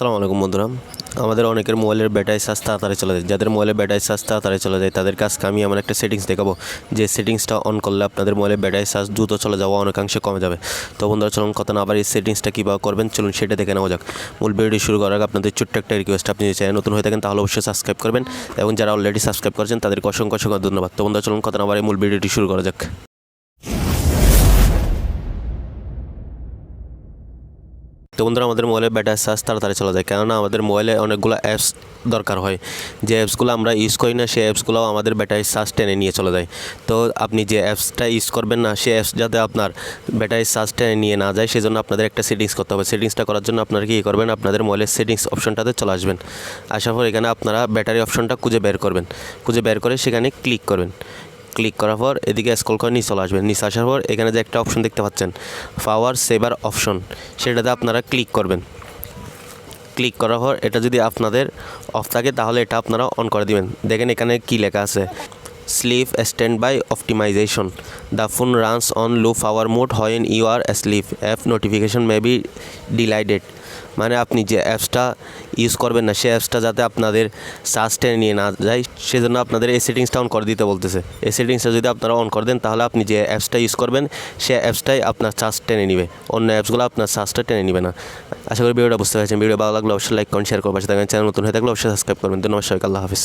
আসসালামু আলাইকুম বন্ধুরা। আমাদের অনেকের মোবাইলের ব্যাটারি চার্জ তাড়াতাড়ি চলে যায়। যাদের মোবাইলের ব্যাটারি চার্জ তাড়াতাড়ি চলে যায়, তাদের কাছকে আমি এমন একটা সেটিংস দেখাবো, যে সেটিংসটা অন করলে আপনাদের মোবাইলের ব্যাটারি চার্জ দ্রুত চলে যাওয়া অনেকাংশে কমে যাবে। তো বন্ধুরা, চলুন কত না আবার এই সেটিংসটা কীভাবে করবেন, চলুন সেটা দেখে নেওয়া যাক। মূল ভিডিওটি শুরু করার আগে আপনাদের ছোট্ট একটা রিকোয়েস্ট আপনি যদি চ্যানেল নতুন হয়ে থাকেন, তাহলে অবশ্যই সাবস্ক্রাইব করবেন। এবং যারা অলরেডি সাবস্ক্রাইব করেছেন, তাদেরকে অসংখ্য অসংখ্য ধন্যবাদ। তো বন্ধুরা, চলুন কত না আবার এই মূল ভিডিওটি শুরু করা যাক। তো বন্ধুরা, আমাদের মোবাইলের ব্যাটারি চার্জ তাড়াতাড়ি চলে যায়। কেননা আমাদের মোবাইলে অনেকগুলো অ্যাপস দরকার হয়। যে অ্যাপসগুলো আমরা ইউজ করি না, সেই অ্যাপসগুলো আমাদের ব্যাটারি চার্জ টেনে নিয়ে চলে যায়। তো আপনি যে অ্যাপসটা ইউজ করবেন না, সেই অ্যাপস যাতে আপনার ব্যাটারি চার্জ টেনে নিয়ে না যায়, সেজন্য আপনাদের একটা সেটিংস করতে হবে। সেটিংসটা করার জন্য আপনারা কী করবেন? আপনাদের মোবাইলের সেটিংস অপশনটাতে চলে আসবেন। আসার পর এখানে আপনারা ব্যাটারি অপশনটা খুঁজে বের করবেন। খুঁজে বের করে সেখানে ক্লিক করবেন। ক্লিক করার পর এদিকে স্ক্রল করে নিচে চলে আসবেন। নিচে আসার পর এখানে যে একটা অপশন দেখতে পাচ্ছেন পাওয়ার সেভার অপশন সেটাতে আপনারা ক্লিক করবেন। ক্লিক করার পর এটা যদি আপনাদের অফ থাকে, তাহলে এটা আপনারা অন করে দিবেন। দেখেন এখানে কি লেখা আছে। Standby optimisation the phone runs on low power mode when you are sleep app notification may be delayed মানে আপনি যে অ্যাপসটা ইউজ করবেন না, সে অ্যাপসটা যাতে আপনাদের চার্জ টেনে নিয়ে না যায়, সেজন্য আপনাদের এই সেটিংসটা অন করে দিতে বলতেছে। এই সেটিংসটা যদি আপনারা অন করে দেন, তাহলে আপনি যে অ্যাপসটা ইউজ করবেন, সে অ্যাপসটাই আপনার চার্জ টেনে নিবে। অন্য অ্যাপসগুলো আপনার চার্জটা টেনে নিবে না। আশা করি ভিডিওটা বুঝতে পারছেন। ভিডিও ভালো লাগলে অবশ্যই লাইক করুন শেয়ার করবেন চ্যানেল নতুন হয়ে থাকলে অবশ্যই সাবস্ক্রাইব করবেন। ধন্যবাদ সবাইকে। আল্লাহ হাফিজ।